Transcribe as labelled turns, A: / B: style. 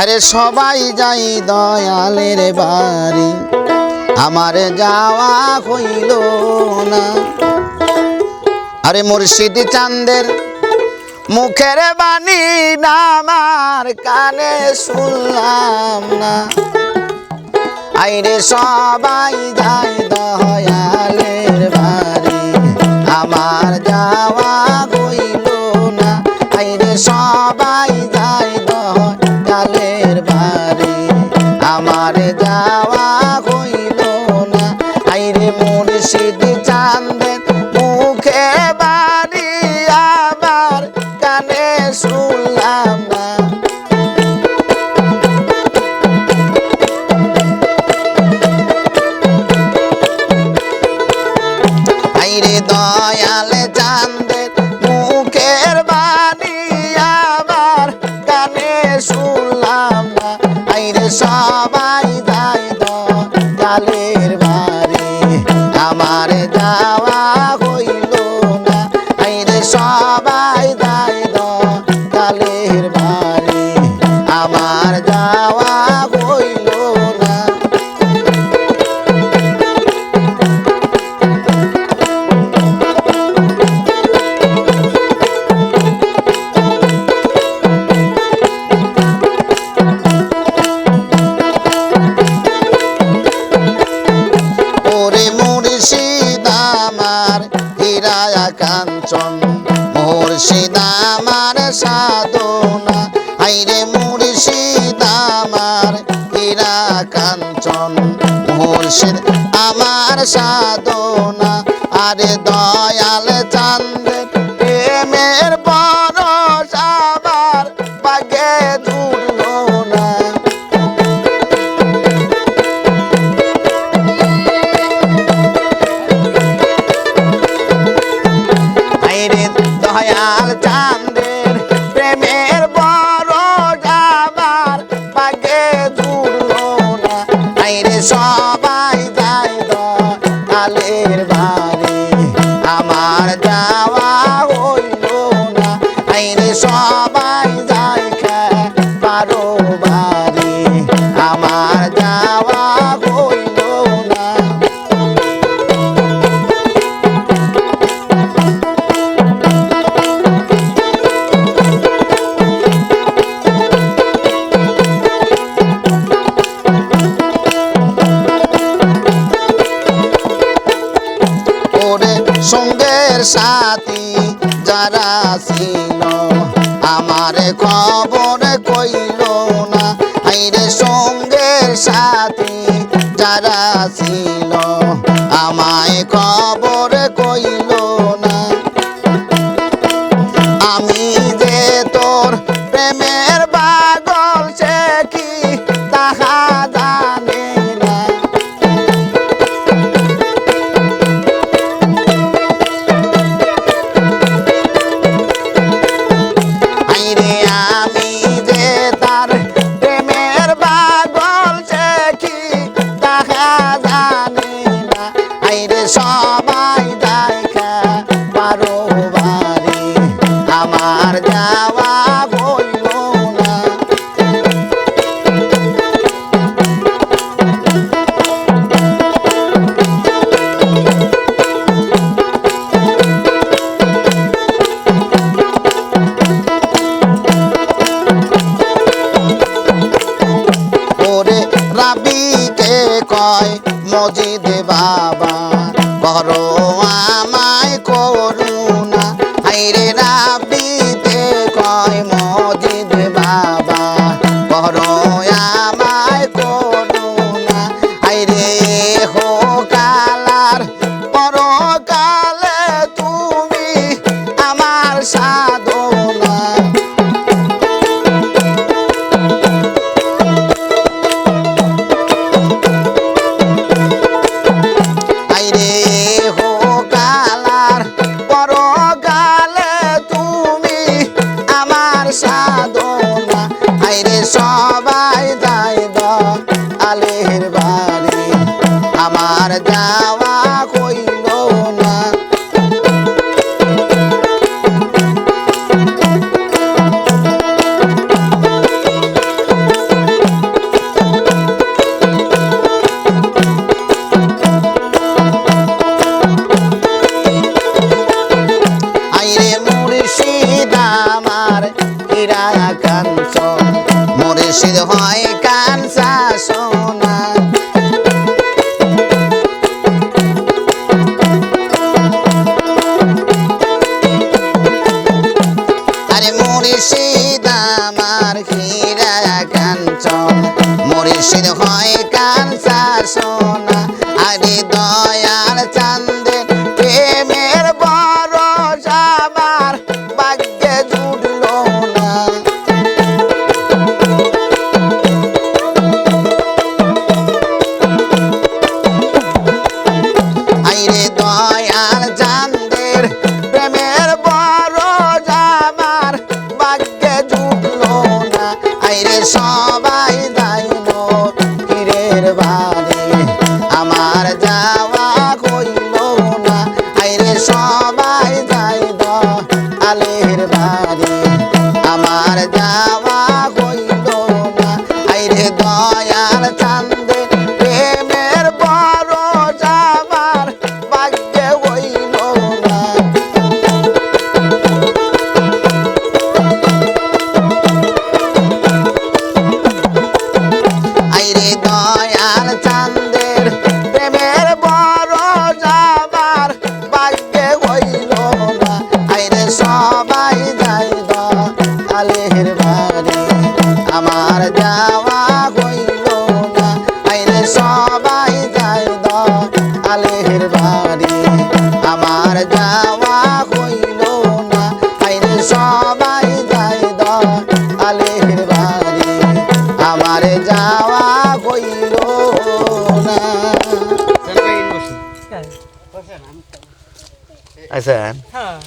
A: আরে সবাই যাই দয়ালের বাড়ি। আমার যাওয়া হইল না। আরে মুর্শিদ চান্দের মুখের বাণী না আমার কানে শুনলাম না। আইরে সবাই যাই দয়ালের বাড়ি। আমার যাওয়া হইল না। আইরে সবাই আমার যাওয়া হইল না। আইরে মুর্শিদ যাওয়া সাধনা। আইরে মুর্শিদ আমার হীরা কাঞ্চন। মুর্শিদ আমার সাধনা। আরে দয়াল চান্দের প্রেমের পরশ আমার বাগে জুড়লো না। দয়াল চাঁদের যারা ছিল আমার খবর কইল না। আইরে সঙ্গের সাথী যারা ছিল আমায় খবর রাবিকে কয় মজিদ বাবা করো আর যাওয়া কইল না। আইরে মুর্শিদ আমার ইরা মুর্শিদ হয় মুর্শিদ হয় কাঞ্চা আমার যাওয়া আমার যাওয়া হইল না। আইরে সবাই যাইব আলের বাড়ি আমার যাওয়া হইল না। আইরে সবাই যাইব আলের বাড়ি আমার যাওয়া হইল না। আচ্ছা।
B: হ্যাঁ।